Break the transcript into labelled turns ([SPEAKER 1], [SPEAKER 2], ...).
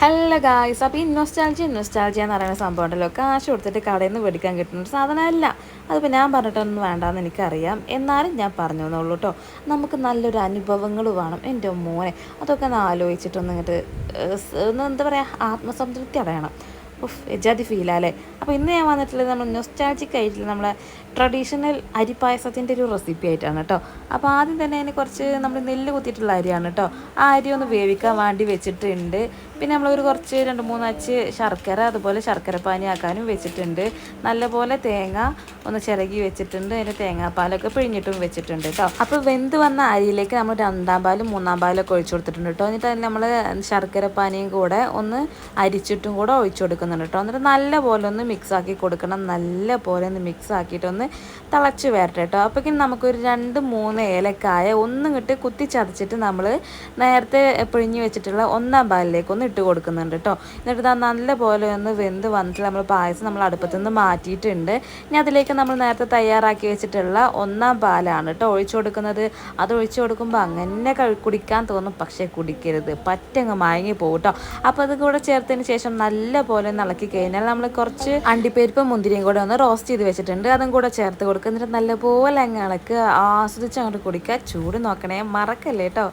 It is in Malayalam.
[SPEAKER 1] ഹലോ ഗായ്സ് അപ്പോൾ ഈ നൊസ്റ്റാൾജി നൊസ്റ്റാൾജി എന്ന് പറയുന്ന സംഭവം ഉണ്ടല്ലോ. കാശ് കൊടുത്തിട്ട് കടയിൽ നിന്ന് മേടിക്കാൻ കിട്ടുന്ന ഒരു സാധനമല്ല. അതിപ്പോൾ ഞാൻ പറഞ്ഞിട്ടൊന്നും വേണ്ടാന്ന് എനിക്കറിയാം. എന്നാലും ഞാൻ പറഞ്ഞു എന്നുള്ളൂ കേട്ടോ നമുക്ക് നല്ലൊരു അനുഭവങ്ങൾ വേണം. എന്റെ മോനെ. അതൊക്കെ ഒന്ന് ആലോചിച്ചിട്ടൊന്ന് ഇങ്ങോട്ട് ഒന്ന് എന്താ പറയുക ആത്മസംതൃപ്തി അടയണം. ഉഫ് എജാതി ഫീലാല്ലേ അപ്പോൾ ഇന്ന് ഞാൻ വന്നിട്ടുള്ളത് നമ്മൾ നൊസ്റ്റാജിക് ആയിട്ടുള്ള നമ്മളെ ട്രഡീഷണൽ അരിപ്പായസത്തിന്റെ ഒരു റെസിപ്പി ആയിട്ടാണ് കേട്ടോ അപ്പോൾ ആദ്യം തന്നെ അതിന് കുറച്ച് നമ്മൾ നെല്ല് കുത്തിയിട്ടുള്ള അരിയാണ് കേട്ടോ ആ അരി ഒന്ന് വേവിക്കാൻ വേണ്ടി വെച്ചിട്ടുണ്ട്. പിന്നെ നമ്മളൊരു കുറച്ച് രണ്ട് മൂന്ന് ശർക്കര അതുപോലെ ശർക്കര പാനി ആക്കാനും വെച്ചിട്ടുണ്ട്. നല്ലപോലെ തേങ്ങ ഒന്ന് ചിറകി വെച്ചിട്ടുണ്ട്. അതിന്റെ തേങ്ങാപ്പാലൊക്കെ പിഴിഞ്ഞിട്ടും വെച്ചിട്ടുണ്ട് കേട്ടോ അപ്പോൾ വെന്ത് വന്ന അരിയിലേക്ക് നമ്മൾ രണ്ടാം പാലും മൂന്നാം പാലൊക്കെ ഒഴിച്ചു കൊടുത്തിട്ടുണ്ട് കേട്ടോ എന്നിട്ട് അതിൽ നമ്മൾ ശർക്കര പാനിയും കൂടെ ഒന്ന് അരിച്ചിട്ടും കൂടെ ഒഴിച്ചു കൊടുക്കുന്നുണ്ട് കേട്ടോ എന്നിട്ട് നല്ല പോലെ ഒന്ന് മിക്സ് ആക്കി കൊടുക്കണം. നല്ല പോലെ ഒന്ന് മിക്സ് ആക്കിയിട്ടൊന്ന് തിളച്ച് വരട്ടെ കേട്ടോ അപ്പോഴേക്കും നമുക്കൊരു രണ്ട് മൂന്ന് ഏലക്കായ ഒന്നും ഇട്ട് കുത്തി ചതച്ചിട്ട് നമ്മൾ നേരത്തെ പിഴിഞ്ഞ് വെച്ചിട്ടുള്ള ഒന്നാം പാലിലേക്ക് ഒന്ന് ഇട്ട് കൊടുക്കുന്നുണ്ട് കേട്ടോ എന്നിട്ട് നല്ല പോലെ ഒന്ന് വെന്ത് വന്നിട്ട് നമ്മൾ പായസം നമ്മൾ അടുപ്പത്തുനിന്ന് മാറ്റിയിട്ടുണ്ട്. ഇനി അതിലേക്ക് നമ്മൾ നേരത്തെ തയ്യാറാക്കി വെച്ചിട്ടുള്ള ഒന്നാം പാലാണ് കേട്ടോ ഒഴിച്ചു കൊടുക്കുന്നത്. അത് ഒഴിച്ചു കൊടുക്കുമ്പോൾ അങ്ങനെ കുടിക്കാൻ തോന്നും. പക്ഷേ കുടിക്കരുത്. പറ്റങ്ങ് മയങ്ങി പോകും കേട്ടോ അപ്പോൾ അത് കൂടെ ചേർത്തതിന് ശേഷം നല്ല പോലെ ഇളക്കി കഴിഞ്ഞാൽ നമ്മൾ കുറച്ച് അണ്ടിപ്പരിപ്പ് മുന്തിരിയും കൂടെ ഒന്ന് റോസ്റ്റ് ചെയ്ത് വെച്ചിട്ടുണ്ട്. അതും കൂടെ ചേർത്ത് കൊടുക്കുക. നല്ലപോലെ അങ്ങ് ഇളക്കുക. ആസ്വദിച്ച് അങ്ങോട്ട് കുടിക്കുക. ചൂട് നോക്കണേ. മറക്കല്ലേ കേട്ടോ